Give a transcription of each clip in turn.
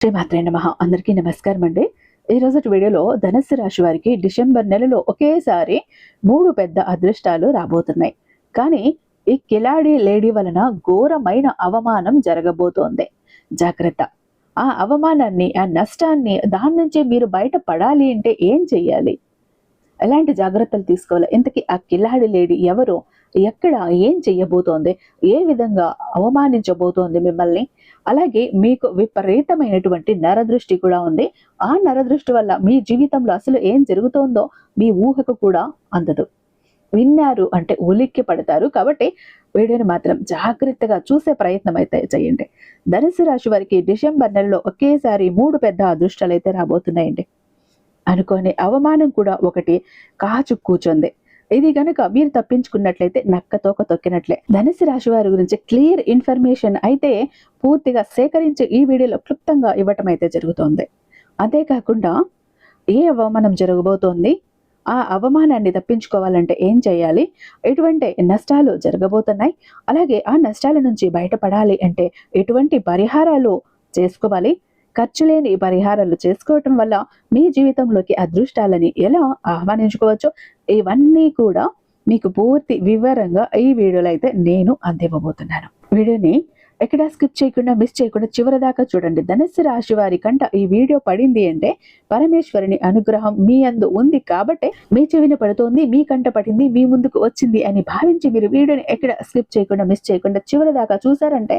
శ్రీమాత్రే నమ. అందరికీ నమస్కారం అండి. ఈ రోజు వీడియోలో ధనస్సు రాశి వారికి డిసెంబర్ నెలలో ఒకేసారి మూడు పెద్ద అదృష్టాలు రాబోతున్నాయి. కానీ ఈ కిలాడి లేడీ వలన ఘోరమైన అవమానం జరగబోతోంది. జాగ్రత్త. ఆ అవమానాన్ని ఆ నష్టాన్ని దాని నుంచి మీరు బయట పడాలి అంటే ఏం చెయ్యాలి? ఎలాంటి జాగ్రత్తలు తీసుకోవాలి? ఇంతకీ ఆ కిలాడి లేడీ ఎవరు? ఎక్కడ ఏం చెయ్యబోతోంది? ఏ విధంగా అవమానించబోతోంది మిమ్మల్ని? అలాగే మీకు విపరీతమైనటువంటి నరదృష్టి కూడా ఉంది. ఆ నరదృష్టి వల్ల మీ జీవితంలో అసలు ఏం జరుగుతోందో మీ ఊహకు కూడా అందదు. విన్నారు అంటే ఉలిక్కి పడతారు. కాబట్టి వీడియోని మాత్రం జాగ్రత్తగా చూసే ప్రయత్నం అయితే చేయండి. ధనుసు రాశి వారికి డిసెంబర్ నెలలో ఒకేసారి మూడు పెద్ద అదృష్టాలు అయితే రాబోతున్నాయండి. అనుకోని అవమానం కూడా ఒకటి కాచు కూర్చుంది ఇది కనుక మీరు తప్పించుకున్నట్లయితే నక్క తోక తొక్కినట్లే. ధనుసు రాశి వారి గురించి క్లియర్ ఇన్ఫర్మేషన్ అయితే పూర్తిగా సేకరించి ఈ వీడియోలో క్లుప్తంగా ఇవ్వటం అయితే జరుగుతోంది. అంతేకాకుండా ఏ అవమానం జరగబోతోంది? ఆ అవమానాన్ని తప్పించుకోవాలంటే ఏం చేయాలి? ఎటువంటి నష్టాలు జరగబోతున్నాయి? అలాగే ఆ నష్టాల నుంచి బయటపడాలి అంటే ఎటువంటి పరిహారాలు చేసుకోవాలి? ఖర్చు లేని పరిహారాలు చేసుకోవటం వల్ల మీ జీవితంలోకి అదృష్టాలని ఎలా ఆహ్వానించుకోవచ్చో? ఇవన్నీ కూడా మీకు పూర్తి వివరంగా ఈ వీడియోలో అయితే నేను అందివ్వబోతున్నాను. వీడియోని ఎక్కడ స్కిప్ చేయకుండా మిస్ చేయకుండా చివరి దాకా చూడండి. ధనస్సు రాశి వారి కంట ఈ వీడియో పడింది అంటే పరమేశ్వరుని అనుగ్రహం మీ అందు ఉంది కాబట్టి మీ చెవిన పడుతోంది మీ కంట పడింది మీ ముందుకు వచ్చింది అని భావించి మీరు వీడియోని ఎక్కడ స్కిప్ చేయకుండా మిస్ చేయకుండా చివరి దాకా చూసారంటే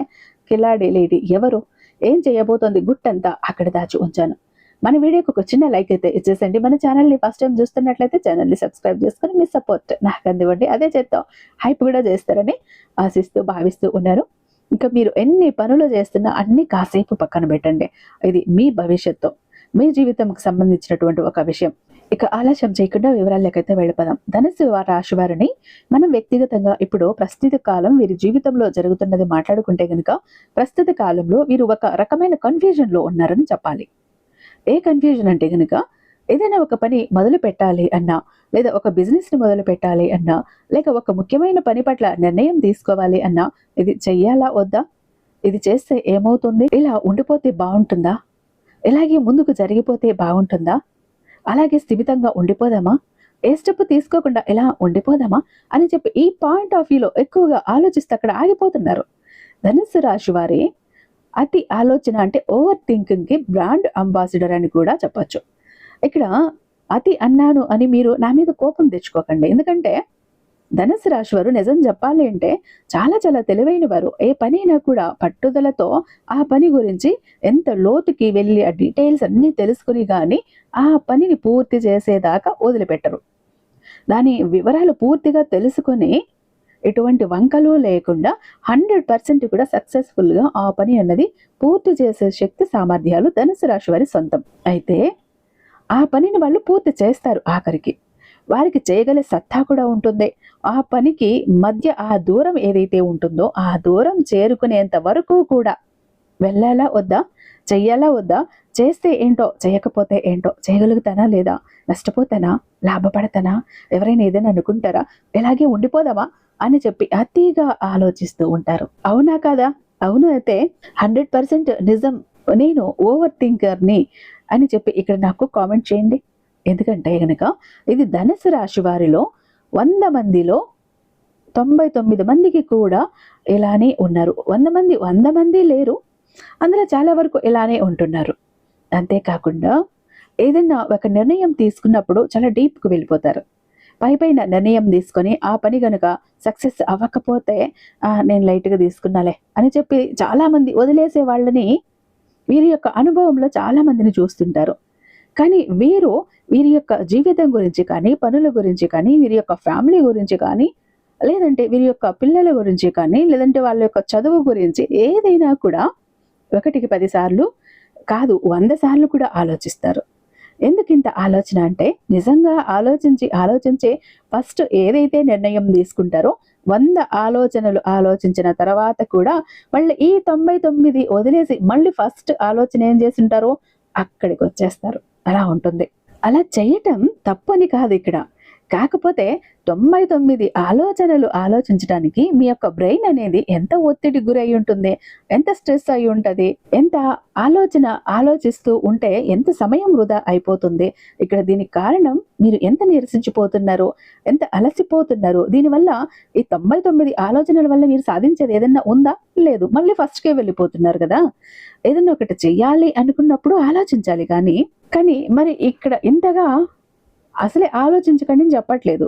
కిలాడే లేడీ ఎవరు? ఏం చేయబోతోంది గుట్టంతా అక్కడ దాచి ఉంచాను. మన వీడియోకి ఒక చిన్న లైక్ అయితే ఇచ్చేసండి. మన ఛానల్ని ఫస్ట్ టైం చూస్తున్నట్లయితే ఛానల్ని సబ్స్క్రైబ్ చేసుకొని మీ సపోర్ట్ నాకు అందివ్వండి. అదే చేద్దాం హైప్ కూడా చేస్తారని ఆశిస్తూ భావిస్తూ ఉన్నారు. ఇంకా మీరు ఎన్ని పనులు చేస్తున్నా అన్ని కాసేపు పక్కన పెట్టండి. ఇది మీ భవిష్యత్తు. మీ జీవితంకి సంబంధించినటువంటి ఒక విషయం. ఇక ఆలస్యం చేయకుండా వివరాలకైతే వెళ్ళిపోదాం. ధనుసు రాశి వారిని మనం వ్యక్తిగతంగా ఇప్పుడు ప్రస్తుత కాలం వీరి జీవితంలో జరుగుతున్నది మాట్లాడుకుంటే గనుక ప్రస్తుత కాలంలో వీరు ఒక రకమైన కన్ఫ్యూజన్లో ఉన్నారని చెప్పాలి. ఏ కన్ఫ్యూజన్ అంటే గనుక ఏదైనా ఒక పని మొదలు పెట్టాలి అన్నా లేదా ఒక బిజినెస్ని మొదలు పెట్టాలి అన్నా లేక ఒక ముఖ్యమైన పని పట్ల నిర్ణయం తీసుకోవాలి అన్నా ఇది చెయ్యాలా వద్దా? ఇది చేస్తే ఏమవుతుంది? ఇలా ఉండిపోతే బాగుంటుందా? ఇలాగే ముందుకు జరిగిపోతే బాగుంటుందా? అలాగే స్థిమితంగా ఉండిపోదామా? ఏ స్టెప్ తీసుకోకుండా ఎలా ఉండిపోదామా? అని చెప్పి ఈ పాయింట్ ఆఫ్ వ్యూలో ఎక్కువగా ఆలోచిస్తే అక్కడ ఆగిపోతున్నారు. ధనుస్సు రాశి వారి అతి ఆలోచన అంటే ఓవర్ థింకింగ్కి బ్రాండ్ అంబాసిడర్ అని కూడా చెప్పచ్చు. ఇక్కడ అతి అన్నాను అని మీరు నా మీద కోపం తెచ్చుకోకండి. ఎందుకంటే ధనుసు రాశి వారు నిజం చెప్పాలి అంటే చాలా చాలా తెలివైన వారు ఏ పనైనా కూడా పట్టుదలతో ఆ పని గురించి ఎంత లోతుకి వెళ్ళి ఆ డీటెయిల్స్ అన్నీ తెలుసుకుని కానీ ఆ పనిని పూర్తి చేసేదాకా వదిలిపెట్టరు. దాని వివరాలు పూర్తిగా తెలుసుకొని ఎటువంటి వంకలు లేకుండా హండ్రెడ్ పర్సెంట్ కూడా సక్సెస్ఫుల్గా ఆ పని అన్నది పూర్తి చేసే శక్తి సామర్థ్యాలు ధనుసు రాశి వారి సొంతం. అయితే ఆ పనిని వాళ్ళు పూర్తి చేస్తారు ఆఖరికి. వారికి చేయగల సత్తా కూడా ఉంటుంది. ఆ పనికి మధ్య ఆ దూరం ఏదైతే ఉంటుందో ఆ దూరం చేరుకునేంత వరకు కూడా వెళ్ళాలా వద్దా? చెయ్యాలా వద్దా? చేస్తే ఏంటో చేయకపోతే ఏంటో చేయగలుగుతానా లేదా? నష్టపోతానా? లాభపడతానా? ఎవరైనా ఏదైనా అనుకుంటారా? ఇలాగే ఉండిపోదామా? అని చెప్పి అతిగా ఆలోచిస్తూ ఉంటారు. అవునా కాదా? అవును అయితే హండ్రెడ్ పర్సెంట్ నిజం. నేను ఓవర్ థింకర్ని అని చెప్పి ఇక్కడ నాకు కామెంట్ చేయండి. ఎందుకంటే కనుక ఇది ధనుసు రాశి వారిలో వంద మందిలో తొంభై తొమ్మిది మందికి కూడా ఇలానే ఉన్నారు. వంద మంది వంద మంది లేరు. అందులో చాలా వరకు ఇలానే ఉంటున్నారు. అంతేకాకుండా ఏదైనా ఒక నిర్ణయం తీసుకున్నప్పుడు చాలా డీప్కి వెళ్ళిపోతారు. పై పైన నిర్ణయం తీసుకొని ఆ పని కనుక సక్సెస్ అవ్వకపోతే నేను లైట్గా తీసుకున్నాలే అని చెప్పి చాలామంది వదిలేసే వాళ్ళని వీరి యొక్క అనుభవంలో చాలా మందిని చూస్తుంటారు. కానీ వీరు వీరి యొక్క జీవితం గురించి కానీ పనుల గురించి కానీ వీరి యొక్క ఫ్యామిలీ గురించి కానీ లేదంటే వీరి యొక్క పిల్లల గురించి కానీ లేదంటే వాళ్ళ యొక్క చదువు గురించి ఏదైనా కూడా ఒకటికి పదిసార్లు కాదు వంద సార్లు కూడా ఆలోచిస్తారు. ఎందుకు ఇంత ఆలోచన అంటే నిజంగా ఆలోచించి ఆలోచించే ఫస్ట్ ఏదైతే నిర్ణయం తీసుకుంటారో వంద ఆలోచనలు ఆలోచించిన తర్వాత కూడా మళ్ళీ ఈ తొంభై తొమ్మిది వదిలేసి మళ్ళీ ఫస్ట్ ఆలోచన ఏం చేస్తుంటారో అక్కడికి వచ్చేస్తారు. అలా ఉంటుంది. అలా చేయటం తప్పని కాదు ఇక్కడ. కాకపోతే తొంభై తొమ్మిది ఆలోచనలు ఆలోచించడానికి మీ యొక్క బ్రెయిన్ అనేది ఎంత ఒత్తిడి గురై ఉంటుంది? ఎంత స్ట్రెస్ అయి ఉంటుంది? ఎంత ఆలోచన ఆలోచిస్తూ ఉంటే ఎంత సమయం వృధా అయిపోతుంది? ఇక్కడ దీనికి కారణం మీరు ఎంత నిరసించిపోతున్నారు? ఎంత అలసిపోతున్నారు? దీనివల్ల ఈ తొంభై తొమ్మిది ఆలోచనల వల్ల మీరు సాధించేది ఏదన్నా ఉందా? లేదు. మళ్ళీ ఫస్ట్కే వెళ్ళిపోతున్నారు కదా? ఏదన్నా ఒకటి చెయ్యాలి అనుకున్నప్పుడు ఆలోచించాలి. కానీ కానీ మరి ఇక్కడ ఇంతగా అసలే ఆలోచించకండి అని చెప్పట్లేదు.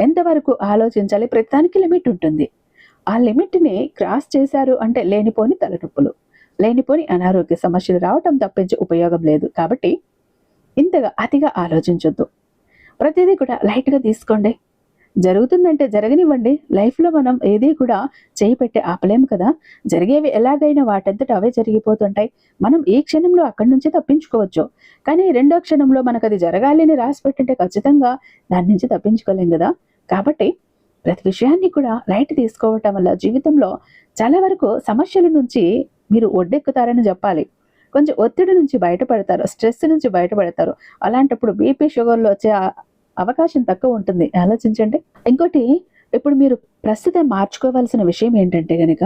ఎంతవరకు ఆలోచించాలి? ప్రతిదానికి లిమిట్ ఉంటుంది. ఆ లిమిట్ని క్రాస్ చేశారు అంటే లేనిపోని తలనొప్పులు లేనిపోని అనారోగ్య సమస్యలు రావటం తప్పించే ఉపయోగం లేదు. కాబట్టి ఇంతగా అతిగా ఆలోచించొద్దు. ప్రతిదీ కూడా లైట్గా తీసుకోండి. జరుగుతుందంటే జరగనివ్వండి. లైఫ్లో మనం ఏది కూడా చేయి పెట్టి ఆపలేము కదా. జరిగేవి ఎలాగైనా వాటంతట అవే జరిగిపోతుంటాయి. మనం ఈ క్షణంలో అక్కడి నుంచి తప్పించుకోవచ్చు. కానీ రెండో క్షణంలో మనకు అది జరగాలి అని రాసి పెట్టింటే ఖచ్చితంగా దాని నుంచి తప్పించుకోలేం కదా. కాబట్టి ప్రతి విషయాన్ని కూడా లైట్ తీసుకోవటం వల్ల జీవితంలో చాలా వరకు సమస్యల నుంచి మీరు ఒడ్డెక్కుతారని చెప్పాలి. కొంచెం ఒత్తిడి నుంచి బయటపడతారు స్ట్రెస్ నుంచి బయటపడతారు. అలాంటప్పుడు బీపీ షుగర్లో వచ్చే అవకాశం తక్కువ ఉంటుంది. ఆలోచించండి. ఇంకోటి ఇప్పుడు మీరు ప్రస్తుతం మార్చుకోవాల్సిన విషయం ఏంటంటే కనుక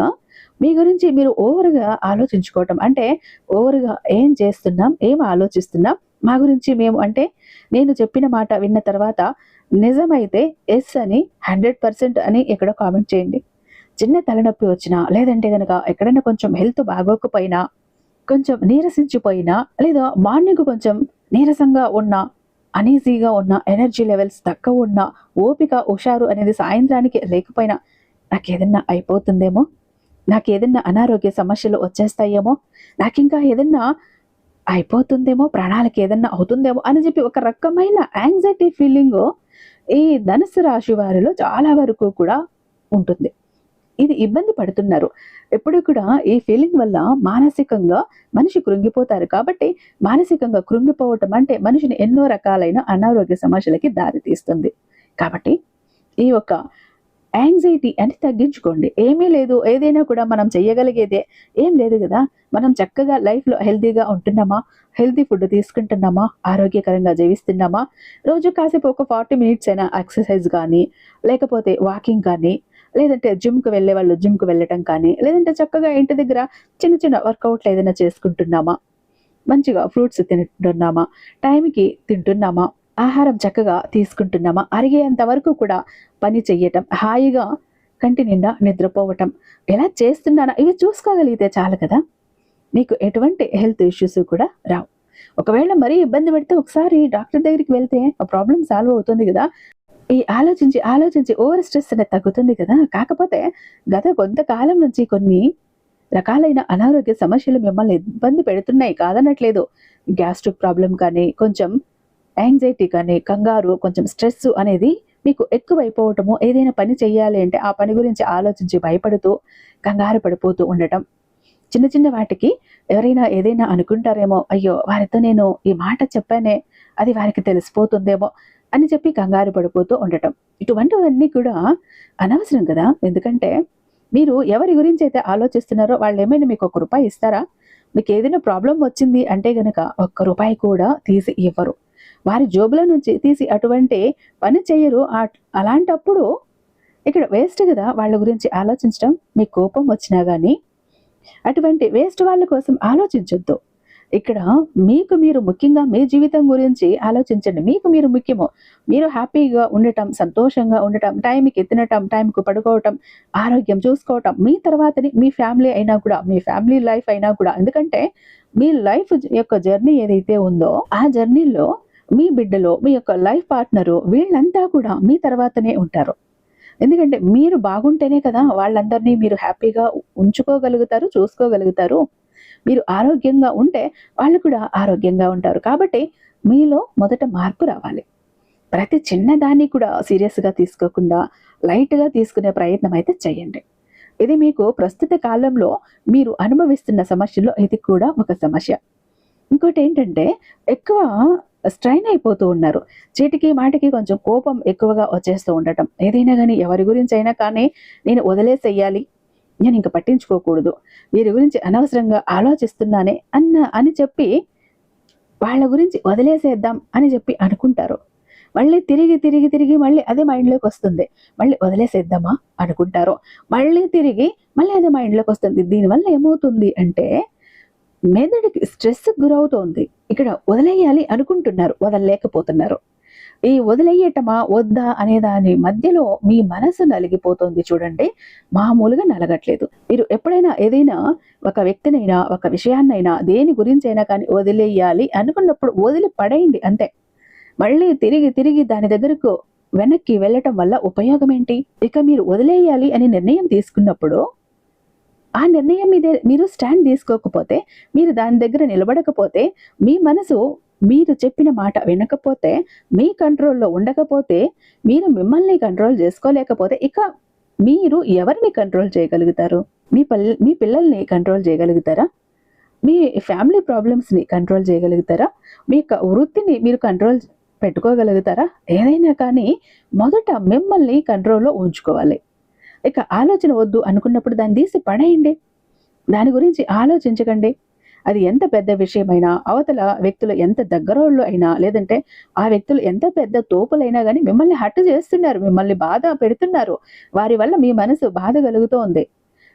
మీ గురించి మీరు ఓవర్గా ఆలోచించుకోవటం. అంటే ఓవర్గా ఏం చేస్తున్నాం ఏం ఆలోచిస్తున్నాం? మా గురించి మేము అంటే నేను చెప్పిన మాట విన్న తర్వాత నిజమైతే ఎస్ అని హండ్రెడ్ పర్సెంట్ అని ఇక్కడ కామెంట్ చేయండి. చిన్న తలనొప్పి వచ్చినా లేదంటే కనుక ఎక్కడైనా కొంచెం హెల్త్ బాగోకపోయినా కొంచెం నీరసించిపోయినా లేదా మార్నింగ్ కొంచెం నీరసంగా ఉన్నా అనీజీగా ఉన్న ఎనర్జీ లెవెల్స్ తక్కువ ఉన్న ఓపిక హుషారు అనేది సాయంత్రానికి లేకపోయినా నాకేదన్నా అయిపోతుందేమో? నాకు ఏదన్నా అనారోగ్య సమస్యలు వచ్చేస్తాయేమో? నాకు ఇంకా ఏదన్నా అయిపోతుందేమో? ప్రాణాలకు ఏదన్నా అవుతుందేమో? అని చెప్పి ఒక రకమైన యాంగ్జైటీ ఫీలింగ్ ఈ ధనుసు రాశి వారిలో చాలా వరకు కూడా ఉంటుంది. ఇది ఇబ్బంది పడుతున్నారు. ఎప్పుడు కూడా ఈ ఫీలింగ్ వల్ల మానసికంగా మనిషి కృంగిపోతారు. కాబట్టి మానసికంగా కృంగిపోవటం అంటే మనిషిని ఎన్నో రకాలైన అనారోగ్య సమస్యలకి దారితీస్తుంది. కాబట్టి ఈ యొక్క యాంగ్జైటీ అని తగ్గించుకోండి. ఏమీ లేదు. ఏదైనా కూడా మనం చెయ్యగలిగేదే ఏం లేదు కదా. మనం చక్కగా లైఫ్లో హెల్తీగా ఉంటున్నామా? Healthy food తీసుకుంటున్నామా? ఆరోగ్యకరంగా జీవిస్తున్నామా? రోజు కాసేపు ఒక ఫార్టీ మినిట్స్ అయినా ఎక్సర్సైజ్ కానీ లేకపోతే వాకింగ్ కానీ లేదంటే జిమ్కి వెళ్ళే వాళ్ళు జిమ్కి వెళ్ళటం కానీ లేదంటే చక్కగా ఇంటి దగ్గర చిన్న చిన్న వర్కౌట్లు ఏదైనా చేసుకుంటున్నామా? మంచిగా ఫ్రూట్స్ తింటున్నామా? టైంకి తింటున్నామా? ఆహారం చక్కగా తీసుకుంటున్నామా? అరిగేంత వరకు కూడా పని చెయ్యటం హాయిగా కంటి నిండా నిద్రపోవటం ఎలా చేస్తున్నానా? ఇవి చూసుకోగలిగితే చాలు కదా? మీకు ఎటువంటి హెల్త్ ఇష్యూస్ కూడా రావు. ఒకవేళ మరీ ఇబ్బంది పెడితే ఒకసారి డాక్టర్ దగ్గరికి వెళ్తే ఆ ప్రాబ్లం సాల్వ్ అవుతుంది కదా? ఈ ఆలోచించి ఆలోచించి ఓవర్ స్ట్రెస్ అనేది తగ్గుతుంది కదా. కాకపోతే గత కొంతకాలం నుంచి కొన్ని రకాలైన అనారోగ్య సమస్యలు మిమ్మల్ని ఇబ్బంది పెడుతున్నాయి కాదనట్లేదు. గ్యాస్ట్రిక్ ప్రాబ్లం కానీ కొంచెం యాంగ్జైటీ కానీ కంగారు కొంచెం స్ట్రెస్ అనేది మీకు ఎక్కువైపోవటము ఏదైనా పని చేయాలి అంటే ఆ పని గురించి ఆలోచించి భయపడుతూ కంగారు పడిపోతూ ఉండటం. చిన్న చిన్న వాటికి ఎవరైనా ఏదైనా అనుకుంటారేమో అయ్యో వారితో నేను ఈ మాట చెప్పానే అది వారికి తెలిసిపోతుందేమో. అని చెప్పి కంగారు పడిపోతూ ఉండటం. ఇటువంటివన్నీ కూడా అనవసరం కదా? ఎందుకంటే మీరు ఎవరి గురించి అయితే ఆలోచిస్తున్నారో వాళ్ళు ఏమైనా మీకు ఒక రూపాయి ఇస్తారా? మీకు ఏదైనా ప్రాబ్లం వచ్చింది అంటే గనక ఒక్క రూపాయి కూడా తీసి ఇవ్వరు. వారి జోబుల నుంచి తీసి అటువంటి పని చేయరు. అలాంటప్పుడు ఇక్కడ వేస్ట్ కదా వాళ్ళ గురించి ఆలోచించడం మీకు కోపం వచ్చినా కానీ అటువంటి వేస్ట్ వాళ్ళ కోసం ఆలోచించొద్దు. ఇక్కడ మీకు మీరు ముఖ్యంగా మీ జీవితం గురించి ఆలోచించండి. మీకు మీరు ముఖ్యము. మీరు హ్యాపీగా ఉండటం సంతోషంగా ఉండటం టైంకి తినటం టైంకు పడుకోవటం ఆరోగ్యం చూసుకోవటం మీ తర్వాతని మీ ఫ్యామిలీ అయినా కూడా మీ ఫ్యామిలీ లైఫ్ అయినా కూడా. ఎందుకంటే మీ లైఫ్ యొక్క జర్నీ ఏదైతే ఉందో ఆ జర్నీలో మీ బిడ్డలో మీ యొక్క లైఫ్ పార్ట్నరు వీళ్ళంతా కూడా మీ తర్వాతనే ఉంటారు. ఎందుకంటే మీరు బాగుంటేనే కదా వాళ్ళందరినీ మీరు హ్యాపీగా ఉంచుకోగలుగుతారు చూసుకోగలుగుతారు. మీరు ఆరోగ్యంగా ఉంటే వాళ్ళు కూడా ఆరోగ్యంగా ఉంటారు. కాబట్టి మీలో మొదట మార్పు రావాలి. ప్రతి చిన్నదాన్ని కూడా సీరియస్గా తీసుకోకుండా లైట్గా తీసుకునే ప్రయత్నం అయితే చేయండి. ఇది మీకు ప్రస్తుత కాలంలో మీరు అనుభవిస్తున్న సమస్యల్లో ఇది కూడా ఒక సమస్య. ఇంకోటి ఏంటంటే ఎక్కువ స్ట్రైన్ అయిపోతూ ఉన్నారు. చీటికి మాటికి కొంచెం కోపం ఎక్కువగా వచ్చేస్తూ ఉండటం. ఏదైనా కానీ ఎవరి గురించి అయినా కానీ నేను వదిలేసేయాలి నేను ఇంక పట్టించుకోకూడదు. వీరి గురించి అనవసరంగా ఆలోచిస్తున్నానే అన్న అని చెప్పి వాళ్ళ గురించి వదిలేసేద్దాం అని చెప్పి అనుకుంటారు. మళ్ళీ తిరిగి తిరిగి తిరిగి మళ్ళీ అదే మైండ్లోకి వస్తుంది. మళ్ళీ వదిలేసేద్దామా అనుకుంటారు. మళ్ళీ తిరిగి మళ్ళీ అదే మైండ్లోకి వస్తుంది. దీనివల్ల ఏమవుతుంది అంటే మెదడుకి స్ట్రెస్ గురవుతోంది. ఇక్కడ వదిలేయాలి అనుకుంటున్నారు. వదలలేకపోతున్నారు. ఈ వదిలేయటమా వద్దా అనే దాని మధ్యలో మీ మనసు నలిగిపోతుంది చూడండి. మామూలుగా నలగట్లేదు. మీరు ఎప్పుడైనా ఏదైనా ఒక వ్యక్తినైనా ఒక విషయాన్నైనా దేని గురించి అయినా కానీ వదిలేయాలి అనుకున్నప్పుడు వదిలి పడేయండి అంతే. మళ్ళీ తిరిగి తిరిగి దాని దగ్గరకు వెనక్కి వెళ్ళటం వల్ల ఉపయోగం ఏంటి? ఇక మీరు వదిలేయాలి అని నిర్ణయం తీసుకున్నప్పుడు ఆ నిర్ణయం మీదే మీరు స్టాండ్ తీసుకోకపోతే మీరు దాని దగ్గర నిలబడకపోతే మీ మనసు మీరు చెప్పిన మాట వినకపోతే మీ కంట్రోల్లో ఉండకపోతే మీరు మిమ్మల్ని కంట్రోల్ చేసుకోలేకపోతే ఇక మీరు ఎవరిని కంట్రోల్ చేయగలుగుతారు? మీ పల్ మీ పిల్లల్ని కంట్రోల్ చేయగలుగుతారా? మీ ఫ్యామిలీ ప్రాబ్లమ్స్ని కంట్రోల్ చేయగలుగుతారా? మీ యొక్క వృత్తిని మీరు కంట్రోల్ పెట్టుకోగలుగుతారా? ఏదైనా కానీ మొదట మిమ్మల్ని కంట్రోల్లో ఉంచుకోవాలి. ఇక ఆలోచన వద్దు అనుకున్నప్పుడు దాన్ని తీసి పడేయండి. దాని గురించి ఆలోచించకండి. అది ఎంత పెద్ద విషయమైనా అవతల వ్యక్తులు ఎంత దగ్గరోళ్ళు అయినా లేదంటే ఆ వ్యక్తులు ఎంత పెద్ద తోపులైనా కానీ మిమ్మల్ని హట్టు చేస్తున్నారు మిమ్మల్ని బాధ పెడుతున్నారు. వారి వల్ల మీ మనసు బాధ కలుగుతోంది.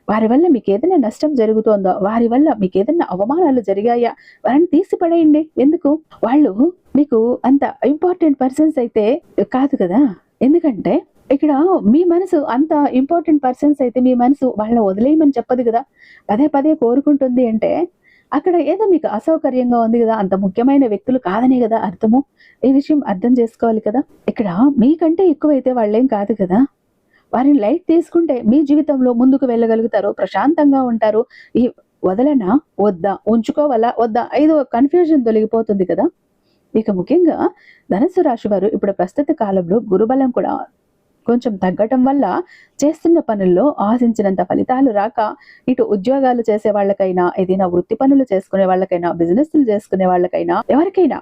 వారి వల్ల మీకు ఏదైనా నష్టం జరుగుతోందో? వారి వల్ల మీకు ఏదైనా అవమానాలు జరిగాయా? వారిని తీసిపడేయండి ఎందుకు? వాళ్ళు మీకు అంత ఇంపార్టెంట్ పర్సన్స్ అయితే కాదు కదా? ఎందుకంటే ఇక్కడ మీ మనసు అంత ఇంపార్టెంట్ పర్సన్స్ అయితే మీ మనసు వాళ్ళని వదిలేయమని చెప్పదు కదా? పదే పదే కోరుకుంటుంది అంటే అక్కడ ఏదో మీకు అసౌకర్యంగా ఉంది కదా అంత ముఖ్యమైన వ్యక్తులు కాదనే కదా అర్థము? ఈ విషయం అర్థం చేసుకోవాలి కదా? ఇక్కడ మీకంటే ఎక్కువైతే వాళ్ళేం కాదు కదా? వారిని లైట్ తీసుకుంటే మీ జీవితంలో ముందుకు వెళ్ళగలుగుతారు ప్రశాంతంగా ఉంటారు. ఈ వదలనా? వద్దా? ఉంచుకోవాలా? వద్దా? ఐదో కన్ఫ్యూజన్ తొలగిపోతుంది కదా? ఇక ముఖ్యంగా ధనస్సు రాశి వారు ఇప్పుడు ప్రస్తుత కాలంలో గురుబలం కూడా కొంచెం తగ్గటం వల్ల చేస్తున్న పనుల్లో ఆశించినంత ఫలితాలు రాక ఇటు ఉద్యోగాలు చేసే వాళ్ళకైనా ఏదైనా వృత్తి పనులు చేసుకునే వాళ్ళకైనా బిజినెస్లు చేసుకునే వాళ్ళకైనా ఎవరికైనా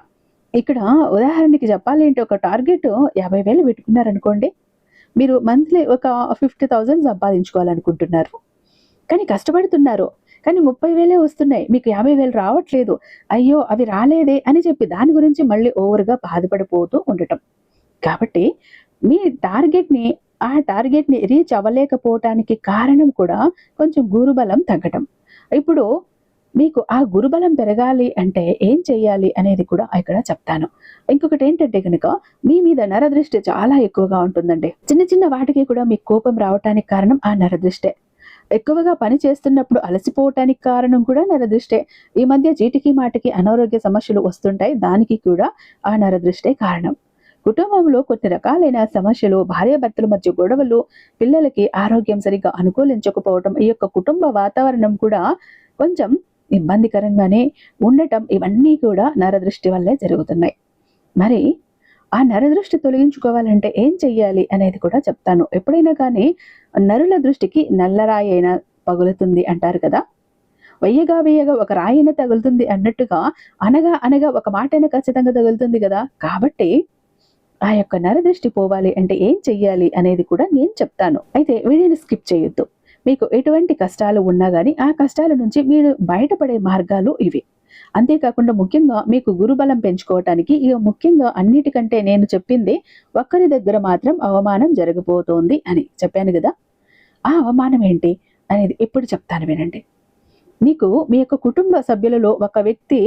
ఇక్కడ ఉదాహరణకి చెప్పాలి అంటే ఒక టార్గెట్ యాభై వేలు పెట్టుకున్నారనుకోండి. మీరు మంత్లీ ఒక ఫిఫ్టీ థౌజండ్ సంపాదించుకోవాలనుకుంటున్నారు. కానీ కష్టపడుతున్నారు. కానీ ముప్పై వేలే వస్తున్నాయి. మీకు యాభై వేలు రావట్లేదు. అయ్యో అవి రాలేదే అని చెప్పి దాని గురించి మళ్ళీ ఓవర్గా బాధపడిపోతూ ఉండటం. కాబట్టి మీ టార్గెట్ని ఆ టార్గెట్ని రీచ్ అవ్వలేకపోవటానికి కారణం కూడా కొంచెం గురుబలం తగ్గటం. ఇప్పుడు మీకు ఆ గురుబలం పెరగాలి అంటే ఏం చేయాలి అనేది కూడా ఇక్కడ చెప్తాను. ఇంకొకటి ఏంటంటే కనుక మీ మీద నరదృష్టి చాలా ఎక్కువగా ఉంటుందండి. చిన్న చిన్న వాటికి కూడా మీకు కోపం రావటానికి కారణం ఆ నరదృష్టే. ఎక్కువగా పని చేస్తున్నప్పుడు అలసిపోవటానికి కారణం కూడా నరదృష్టే. ఈ మధ్య చీటికి మాటికి అనారోగ్య సమస్యలు వస్తుంటాయి దానికి కూడా ఆ నరదృష్టే కారణం. కుటుంబంలో కొన్ని రకాలైన సమస్యలు భార్యాభర్తల మధ్య గొడవలు పిల్లలకి ఆరోగ్యం సరిగ్గా అనుకూలించకపోవటం ఈ యొక్క కుటుంబ వాతావరణం కూడా కొంచెం ఇబ్బందికరంగానే ఉండటం ఇవన్నీ కూడా నరదృష్టి వల్లే జరుగుతున్నాయి. మరి ఆ నరదృష్టి తొలగించుకోవాలంటే ఏం చెయ్యాలి అనేది కూడా చెప్తాను. ఎప్పుడైనా కానీ నరుల దృష్టికి నల్లరాయి అయినా పగులుతుంది అంటారు కదా. వెయ్యగా వెయ్యగా ఒక రాయిన తగులుతుంది అన్నట్టుగా అనగా అనగా ఒక మాటైనా ఖచ్చితంగా తగులుతుంది కదా. కాబట్టి ఆ యొక్క నరదృష్టి పోవాలి అంటే ఏం చెయ్యాలి అనేది కూడా నేను చెప్తాను. అయితే వీడియోని స్కిప్ చేయొద్దు. మీకు ఎటువంటి కష్టాలు ఉన్నా కానీ ఆ కష్టాల నుంచి మీరు బయటపడే మార్గాలు ఇవి. అంతేకాకుండా ముఖ్యంగా మీకు గురుబలం పెంచుకోవటానికి ఇక ముఖ్యంగా అన్నిటికంటే నేను చెప్పింది ఒక్కరి దగ్గర మాత్రం అవమానం జరగబోతోంది అని చెప్పాను కదా. ఆ అవమానం ఏంటి అనేది ఎప్పుడు చెప్తాను వినండి. మీకు మీ యొక్క కుటుంబ సభ్యులలో ఒక వ్యక్తి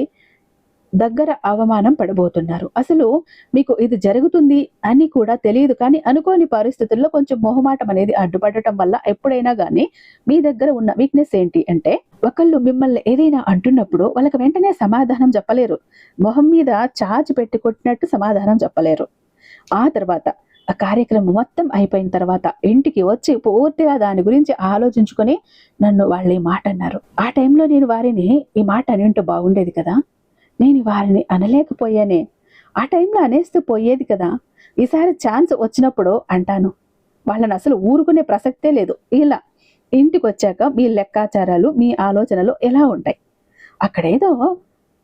దగ్గర అవమానం పడబోతున్నారు. అసలు మీకు ఇది జరుగుతుంది అని కూడా తెలియదు. కానీ అనుకోని పరిస్థితుల్లో కొంచెం మొహమాటం అనేది అడ్డుపడటం వల్ల ఎప్పుడైనా కానీ మీ దగ్గర ఉన్న వీక్నెస్ ఏంటి అంటే ఒకళ్ళు మిమ్మల్ని ఏదైనా అంటున్నప్పుడు వాళ్ళకి వెంటనే సమాధానం చెప్పలేరు. మొహం మీద చాచి పెట్టి కొట్టినట్టు సమాధానం చెప్పలేరు. ఆ తర్వాత ఆ కార్యక్రమం మొత్తం అయిపోయిన తర్వాత ఇంటికి వచ్చి పూర్తిగా దాని గురించి ఆలోచించుకొని నన్ను వాళ్ళు ఈ మాట అన్నారు. ఆ టైంలో నేను వారిని ఈ మాట అని ఉంటే బాగుండేది కదా? నేను వారిని అనలేకపోయానే. ఆ టైంలో అనేస్తూ పోయేది కదా. ఈసారి ఛాన్స్ వచ్చినప్పుడు అంటాను. వాళ్ళని అసలు ఊరుకునే ప్రసక్తే లేదు. ఇలా ఇంటికి వచ్చాక మీ లెక్కాచారాలు మీ ఆలోచనలు ఎలా ఉంటాయి? అక్కడేదో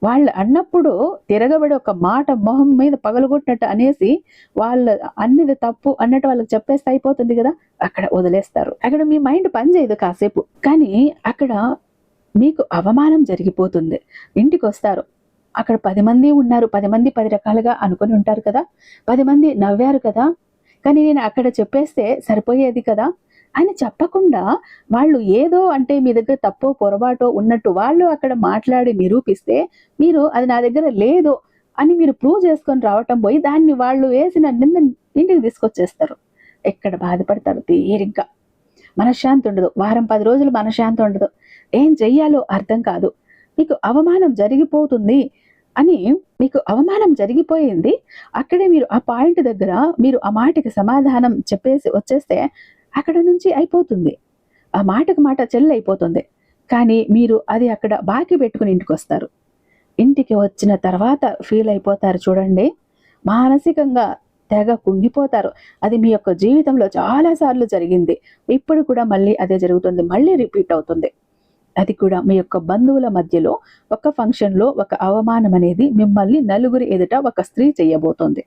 వాళ్ళు అన్నప్పుడు తిరగబడి ఒక మాట మొహం మీద పగలగొట్టినట్టు అనేసి వాళ్ళ అన్నిది తప్పు అన్నట్టు వాళ్ళకి చెప్పేస్తే అయిపోతుంది కదా. అక్కడ వదిలేస్తారు. అక్కడ మీ మైండ్ పనిచేయదు కాసేపు. కానీ అక్కడ మీకు అవమానం జరిగిపోతుంది. ఇంటికి వస్తారు అక్కడ పది మంది ఉన్నారు. పది మంది పది రకాలుగా అనుకుని ఉంటారు కదా. పది మంది నవ్వారు కదా. కానీ నేను అక్కడ చెప్పేస్తే సరిపోయేది కదా అని చెప్పకుండా వాళ్ళు ఏదో అంటే మీ దగ్గర తప్పో పొరపాటో ఉన్నట్టు వాళ్ళు అక్కడ మాట్లాడి నిరూపిస్తే మీరు అది నా దగ్గర లేదు అని మీరు ప్రూవ్ చేసుకొని రావటం పోయి దాన్ని వాళ్ళు వేసిన నింద ఇంటికి తీసుకొచ్చేస్తారు. ఎక్కడ బాధపడతారు? తీరిగ్గా. మనశ్శాంతి ఉండదు. వారం పది రోజులు మనశ్శాంతి ఉండదు. ఏం చెయ్యాలో అర్థం కాదు. మీకు అవమానం జరిగిపోతుంది. అని మీకు అవమానం జరిగిపోయింది. అక్కడే మీరు ఆ పాయింట్ దగ్గర మీరు ఆ మాటకి సమాధానం చెప్పేసి వచ్చేస్తే అక్కడ నుంచి అయిపోతుంది. ఆ మాటకు మాట చెల్లి అయిపోతుంది. కానీ మీరు అది అక్కడ బాకి పెట్టుకుని ఇంటికి వస్తారు. ఇంటికి వచ్చిన తర్వాత ఫీల్ అయిపోతారు చూడండి. మానసికంగా తెగ కుంగిపోతారు. అది మీ యొక్క జీవితంలో చాలా సార్లు జరిగింది. ఇప్పుడు కూడా మళ్ళీ అదే జరుగుతుంది. మళ్ళీ రిపీట్ అవుతుంది. అది కూడా మీ యొక్క బంధువుల మధ్యలో ఒక ఫంక్షన్లో ఒక అవమానం అనేది మిమ్మల్ని నలుగురి ఎదుట ఒక స్త్రీ చేయబోతోంది.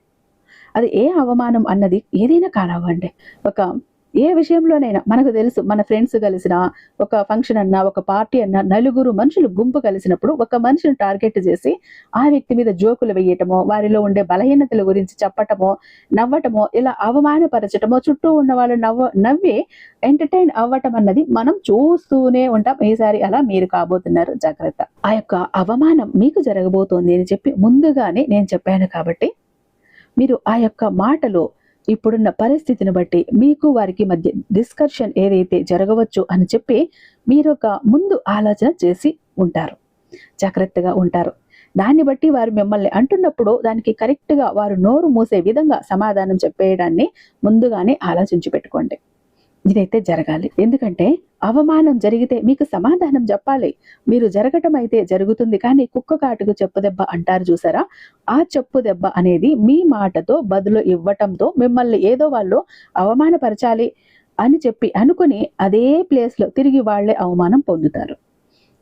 అది ఏ అవమానం అన్నది ఏదైనా కానివ్వండి. ఒక ఏ విషయంలోనైనా మనకు తెలుసు మన ఫ్రెండ్స్ కలిసిన ఒక ఫంక్షన్ అన్నా ఒక పార్టీ అన్నా నలుగురు మనుషులు గుంపు కలిసినప్పుడు ఒక మనిషిని టార్గెట్ చేసి ఆ వ్యక్తి మీద జోకులు వేయటమో వారిలో ఉండే బలహీనతల గురించి చెప్పటమో నవ్వటమో ఇలా అవమానపరచటమో చుట్టూ ఉన్న వాళ్ళు నవ్వ నవ్వి ఎంటర్టైన్ అవ్వటం అన్నది మనం చూస్తూనే ఉంటాం. ఈసారి అలా మీరు కాబోతున్నారు. జాగ్రత్త. ఆ యొక్క అవమానం మీకు జరగబోతోంది అని చెప్పి ముందుగానే నేను చెప్పాను కాబట్టి మీరు ఆ యొక్క మాటలో ఇప్పుడున్న పరిస్థితిని బట్టి మీకు వారికి మధ్య డిస్కషన్ ఏదైతే జరగవచ్చు అని చెప్పి మీరు ఒక ముందు ఆలోచన చేసి ఉంటారు. జాగ్రత్తగా ఉంటారు. దాన్ని బట్టి వారు మిమ్మల్ని అంటున్నప్పుడు దానికి కరెక్ట్గా వారు నోరు మూసే విధంగా సమాధానం చెప్పేయడాన్ని ముందుగానే ఆలోచించి పెట్టుకోండి. ఇదైతే జరగాలి. ఎందుకంటే అవమానం జరిగితే మీకు సమాధానం చెప్పాలి. మీరు జరగటం అయితే జరుగుతుంది. కానీ కుక్క కాటుకు చెప్పు దెబ్బ అంటారు చూసారా? ఆ చెప్పు దెబ్బ అనేది మీ మాటతో బదులు ఇవ్వటంతో మిమ్మల్ని ఏదో వాళ్ళు అవమానపరచాలి అని చెప్పి అనుకుని అదే ప్లేస్లో తిరిగి వాళ్ళే అవమానం పొందుతారు.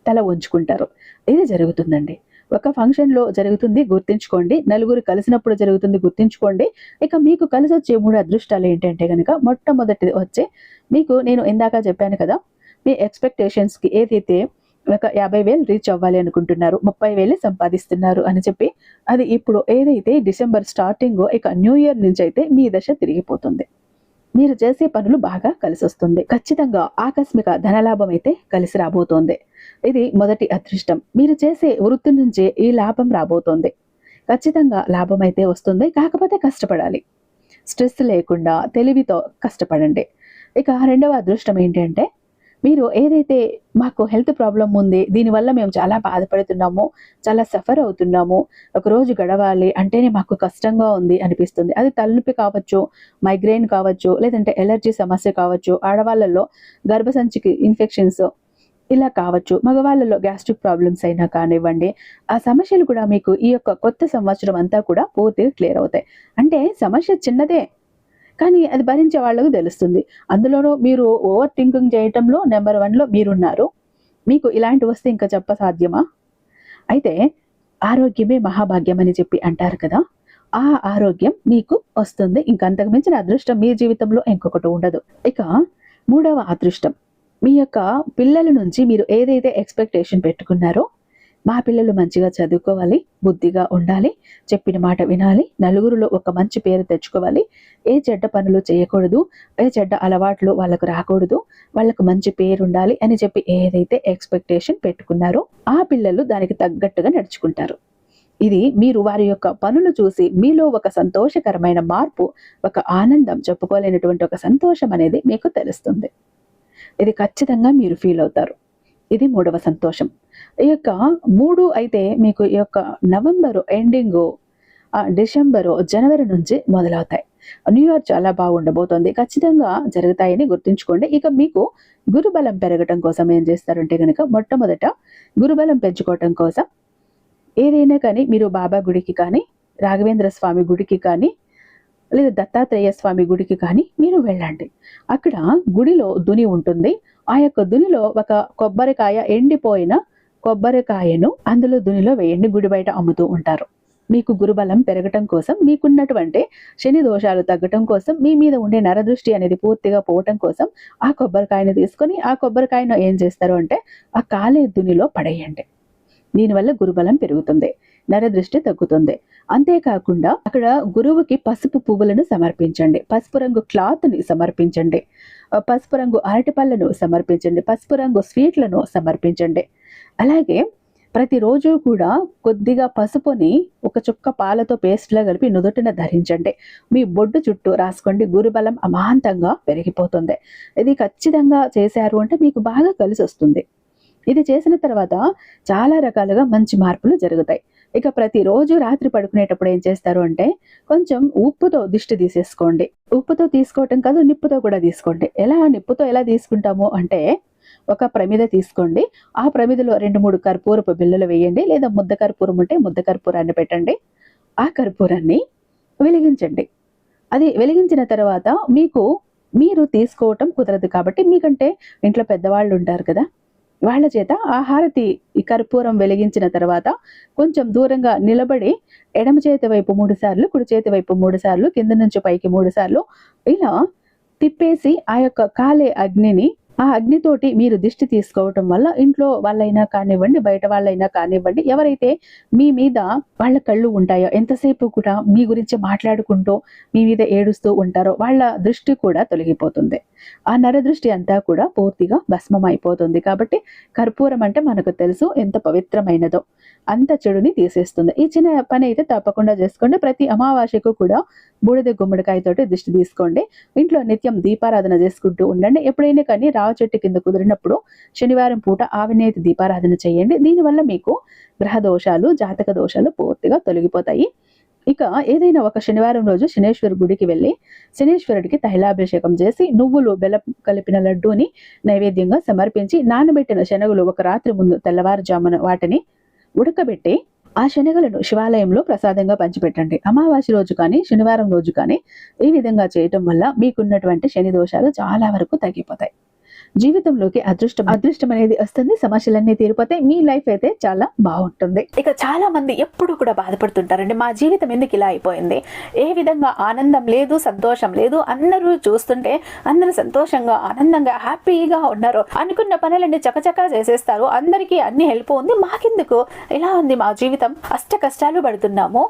తల ఉంచుకుంటారు ఇది జరుగుతుందండి. ఒక ఫంక్షన్లో జరుగుతుంది గుర్తించుకోండి. నలుగురు కలిసినప్పుడు జరుగుతుంది గుర్తించుకోండి. ఇక మీకు కలిసి వచ్చే మూడు అదృష్టాలు ఏంటంటే కనుక మొట్టమొదటిది వచ్చే మీకు నేను ఇందాక చెప్పాను కదా మీ ఎక్స్పెక్టేషన్స్కి ఏదైతే ఒక యాభై వేలు రీచ్ అవ్వాలి అనుకుంటున్నారు ముప్పై వేలు సంపాదిస్తున్నారు అని చెప్పి అది ఇప్పుడు ఏదైతే డిసెంబర్ స్టార్టింగ్ ఇక న్యూ ఇయర్ నుంచి అయితే మీ దశ తిరిగిపోతుంది. మీరు చేసే పనులు బాగా కలిసి వస్తుంది ఖచ్చితంగా ఆకస్మిక ధనలాభం అయితే కలిసి రాబోతోంది. ఇది మొదటి అదృష్టం. మీరు చేసే వృత్తి నుంచే ఈ లాభం రాబోతోంది. ఖచ్చితంగా లాభం అయితే వస్తుంది కాకపోతే కష్టపడాలి. స్ట్రెస్ లేకుండా తెలివితో కష్టపడండి. ఇక రెండవ అదృష్టం ఏంటంటే మీరు ఏదైతే మాకు హెల్త్ ప్రాబ్లం ఉంది దీనివల్ల మేము చాలా బాధపడుతున్నాము చాలా సఫర్ అవుతున్నాము ఒక రోజు గడవాలి అంటేనే మాకు కష్టంగా ఉంది అనిపిస్తుంది. అది తలనొప్పి కావచ్చు మైగ్రెయిన్ కావచ్చు లేదంటే ఎలర్జీ సమస్య కావచ్చు ఆడవాళ్ళలో గర్భసంచికి ఇన్ఫెక్షన్స్ ఇలా కావచ్చు మగవాళ్ళలో గ్యాస్ట్రిక్ ప్రాబ్లమ్స్ అయినా కానివ్వండి ఆ సమస్యలు కూడా మీకు ఈ యొక్క కొత్త సంవత్సరం అంతా కూడా పూర్తిగా క్లియర్ అవుతాయి. అంటే సమస్య చిన్నదే కానీ అది భరించే వాళ్ళకు తెలుస్తుంది. అందులోనూ మీరు ఓవర్ థింకింగ్ చేయటంలో నెంబర్ వన్లో మీరున్నారు. మీకు ఇలాంటి వస్తే ఇంకా చెప్ప సాధ్యమా అయితే ఆరోగ్యమే మహాభాగ్యం అని చెప్పి అంటారు కదా. ఆ ఆరోగ్యం మీకు వస్తుంది. ఇంకంతకు మించిన అదృష్టం మీ జీవితంలో ఇంకొకటి ఉండదు. ఇక మూడవ అదృష్టం. మీ యొక్క పిల్లల నుంచి మీరు ఏదైతే ఎక్స్పెక్టేషన్ పెట్టుకున్నారో మా పిల్లలు మంచిగా చదువుకోవాలి బుద్ధిగా ఉండాలి చెప్పిన మాట వినాలి నలుగురిలో ఒక మంచి పేరు తెచ్చుకోవాలి. ఏ చెడ్డ పనులు చేయకూడదు ఏ చెడ్డ అలవాట్లు వాళ్ళకు రాకూడదు వాళ్ళకు మంచి పేరు ఉండాలి అని చెప్పి ఏదైతే ఎక్స్పెక్టేషన్ పెట్టుకున్నారో ఆ పిల్లలు దానికి తగ్గట్టుగా నడుచుకుంటారు. ఇది మీరు వారి యొక్క పనులు చూసి మీలో ఒక సంతోషకరమైన మార్పు ఒక ఆనందం చెప్పుకోలేనటువంటి ఒక సంతోషం అనేది మీకు తెలుస్తుంది. ఇది ఖచ్చితంగా మీరు ఫీల్ అవుతారు. ఇది మూడవ సంతోషం. ఈ యొక్క మూడు అయితే మీకు ఈ యొక్క నవంబరు ఎండింగ్ డిసెంబరు జనవరి నుంచి మొదలవుతాయి. న్యూ ఇయర్ చాలా బాగుండబోతోంది. ఖచ్చితంగా జరుగుతాయని గుర్తుంచుకోండి. ఇక మీకు గురుబలం పెరగటం కోసం ఏం చేస్తారంటే కనుక మొట్టమొదట గురుబలం పెంచుకోవటం కోసం ఏదైనా కానీ మీరు బాబా గుడికి కానీ రాఘవేంద్ర స్వామి గుడికి కానీ లేదా దత్తాత్రేయ స్వామి గుడికి కానీ మీరు వెళ్ళండి. అక్కడ గుడిలో దుని ఉంటుంది. ఆ యొక్క దునిలో ఒక కొబ్బరికాయ ఎండిపోయిన కొబ్బరికాయను అందులో దునిలో వేయండి గుడి బయట అమ్ముతూ ఉంటారు. మీకు గురుబలం పెరగటం కోసం మీకున్నటువంటి శని దోషాలు తగ్గటం కోసం మీ మీద ఉండే నరదృష్టి అనేది పూర్తిగా పోవటం కోసం ఆ కొబ్బరికాయను తీసుకొని ఆ కొబ్బరికాయను ఏం చేస్తారు అంటే ఆ కాలే దునిలో పడేయండి. దీనివల్ల గురుబలం పెరుగుతుంది నరదృష్టి తగ్గుతుంది. అంతేకాకుండా అక్కడ గురువుకి పసుపు పువ్వులను సమర్పించండి పసుపు రంగు క్లాత్ని సమర్పించండి పసుపు రంగు అరటిపళ్ళను సమర్పించండి పసుపు రంగు స్వీట్లను సమర్పించండి. అలాగే ప్రతిరోజు కూడా కొద్దిగా పసుపుని ఒక చుక్క పాలతో పేస్ట్లా కలిపి నుదుటిన ధరించండి. మీ బొడ్డు చుట్టూ రాసుకోండి. గురుబలం అమాంతంగా పెరిగిపోతుంది. ఇది ఖచ్చితంగా చేశారు అంటే మీకు బాగా కలిసి వస్తుంది. ఇది చేసిన తర్వాత చాలా రకాలుగా మంచి మార్పులు జరుగుతాయి. ఇక ప్రతిరోజు రాత్రి పడుకునేటప్పుడు ఏం చేస్తారు అంటే కొంచెం ఉప్పుతో దిష్టి తీసేసుకోండి. ఉప్పుతో తీసుకోవటం కాదు నిప్పుతో కూడా తీసుకోండి. ఎలా నిప్పుతో ఎలా తీసుకుంటాము అంటే ఒక ప్రమిద తీసుకోండి. ఆ ప్రమిదలో రెండు మూడు కర్పూరపు బిళ్ళలు వేయండి. లేదా ముద్ద కర్పూరం ఉంటే ముద్ద కర్పూరాన్ని పెట్టండి. ఆ కర్పూరాన్ని వెలిగించండి. అది వెలిగించిన తర్వాత మీకు మీరు తీసుకోవటం కుదరదు కాబట్టి మీకంటే ఇంట్లో పెద్దవాళ్ళు ఉంటారు కదా వాళ్ళ చేత ఆహారతి ఈ కర్పూరం వెలిగించిన తర్వాత కొంచెం దూరంగా నిలబడి ఎడమ చేతి వైపు మూడు సార్లు కుడి చేతి వైపు మూడు సార్లు కింద నుంచి పైకి మూడు సార్లు ఇలా తిప్పేసి ఆ యొక్క కాలే అగ్నిని ఆ అగ్నితోటి మీరు దిష్టి తీసుకోవటం వల్ల ఇంట్లో వాళ్ళైనా కానివ్వండి బయట వాళ్ళైనా కానివ్వండి ఎవరైతే మీ మీద వాళ్ళ కళ్ళు ఉంటాయో ఎంతసేపు కూడా మీ గురించి మాట్లాడుకుంటూ మీ మీద ఏడుస్తూ ఉంటారో వాళ్ళ దృష్టి కూడా తొలగిపోతుంది. ఆ నరదృష్టి అంతా కూడా పూర్తిగా భస్మం అయిపోతుంది కాబట్టి కర్పూరం అంటే మనకు తెలుసు ఎంత పవిత్రమైనదో అంత చెడుని తీసేస్తుంది. ఈ చిన్న పని అయితే తప్పకుండా చేసుకోండి. ప్రతి అమావాస్యకు కూడా బూడిద గుమ్మడికాయతోటి దిష్టి తీసుకోండి. ఇంట్లో నిత్యం దీపారాధన చేసుకుంటూ ఉండండి. ఎప్పుడైనా కానీ రావ చెట్టు కింద కుదిరినప్పుడు శనివారం పూట ఆవినేతి దీపారాధన చేయండి. దీనివల్ల మీకు గ్రహ దోషాలు జాతక దోషాలు పూర్తిగా తొలగిపోతాయి. ఇక ఏదైనా ఒక శనివారం రోజు శనేశ్వరు గుడికి వెళ్ళి శనేశ్వరుడికి తైలాభిషేకం చేసి నువ్వులు బెల్లం కలిపిన లడ్డూని నైవేద్యంగా సమర్పించి నానబెట్టిన శనగలు ఒక రాత్రి ముందు తెల్లవారుజామున వాటిని ఉడకబెట్టి ఆ శనగలను శివాలయంలో ప్రసాదంగా పంచిపెట్టండి. అమావాస్య రోజు కానీ శనివారం రోజు కానీ ఈ విధంగా చేయటం వల్ల మీకున్నటువంటి శని దోషాలు చాలా వరకు తగ్గిపోతాయి. జీవితంలోకి అదృష్టం అదృష్టం అనేది వస్తుంది. సమస్యలన్నీ తీరిపోతాయి మీ లైఫ్ అయితే చాలా బాగుంటుంది. ఇక చాలా మంది ఎప్పుడు కూడా బాధపడుతుంటారండి. మా జీవితం ఎందుకు ఇలా అయిపోయింది? ఏ విధంగా ఆనందం లేదు సంతోషం లేదు? అందరూ చూస్తుంటే అందరూ సంతోషంగా ఆనందంగా హ్యాపీగా ఉన్నారు అనుకున్న పనులన్నీ చకచకా చేసేస్తారు. అందరికీ అన్ని హెల్ప్ ఉంది. మాకెందుకు? ఇలా ఉంది మా జీవితం? అష్ట కష్టాలు పడుతున్నాము.